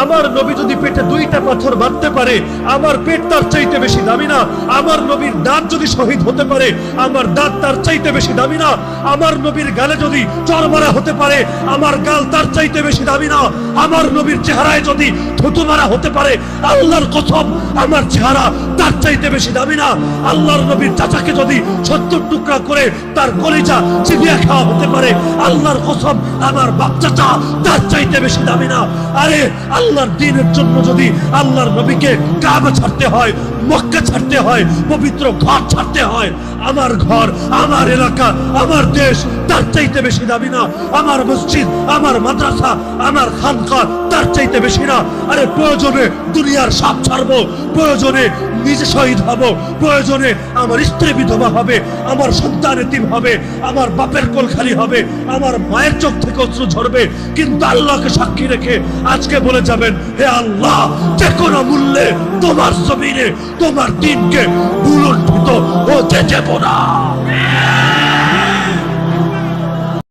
আমার নবী যদি পেটে দুইটা পাথর বাঁধতে পারে, আমার পেট তার চাইতে বেশি দামি না। আমার নবীর দাঁত যদি শহীদ হতে পারে, আমার দাঁত তার চাইতে বেশি দামি না। আমার নবীর গালে যদি চর মারা হতে পারে, আমার গাল তার চাইতে বেশি দামি না। আমার নবীর চেহারায় যদি থুতু মারা হতে পারে, আল্লাহর কসম, আমার চেহারা তার চাইতে বেশি দামি না। আল্লাহর নবীর চাচাকে যদি সত্তর টুকরা করে তার কলিজা চিবিয়া খাওয়া হতে পারে, আল্লাহর কসম, আমার বাপ চাচা তার চাইতে বেশি দামি না। আরে আল্লাহর দিনের জন্য যদি আল্লাহর নবীকে কাবা ছাড়তে হয়, মক্কা ছাড়তে হয়, পবিত্র ঘর ছাড়তে হয়, আমার ঘর, আমার এলাকা, আমার দেশ, তার চাইতে বেশি দাবি না। আমার মসজিদ, আমার মাদ্রাসা, আমার খানকা তার চাইতে বেশি না। আরে প্রয়োজনে দুনিয়ার সাপ ছাড়বো, প্রয়োজনে নিজে শহীদ হব, প্রয়োজনে আমার স্ত্রী বিধবা হবে, আমার সন্তান এতিম হবে, আমার বাপের কোল খালি হবে, আমার মায়ের চোখ থেকে অশ্রু ঝরবে। কিন্তু আল্লাহকে সাক্ষী রেখে আজকে বলে যাবেন, হে আল্লাহ, যে কোনো মূল্যে তোমার জমিনে, তোমার দিনকে ভুলুণ্ঠিত হতে দেব না।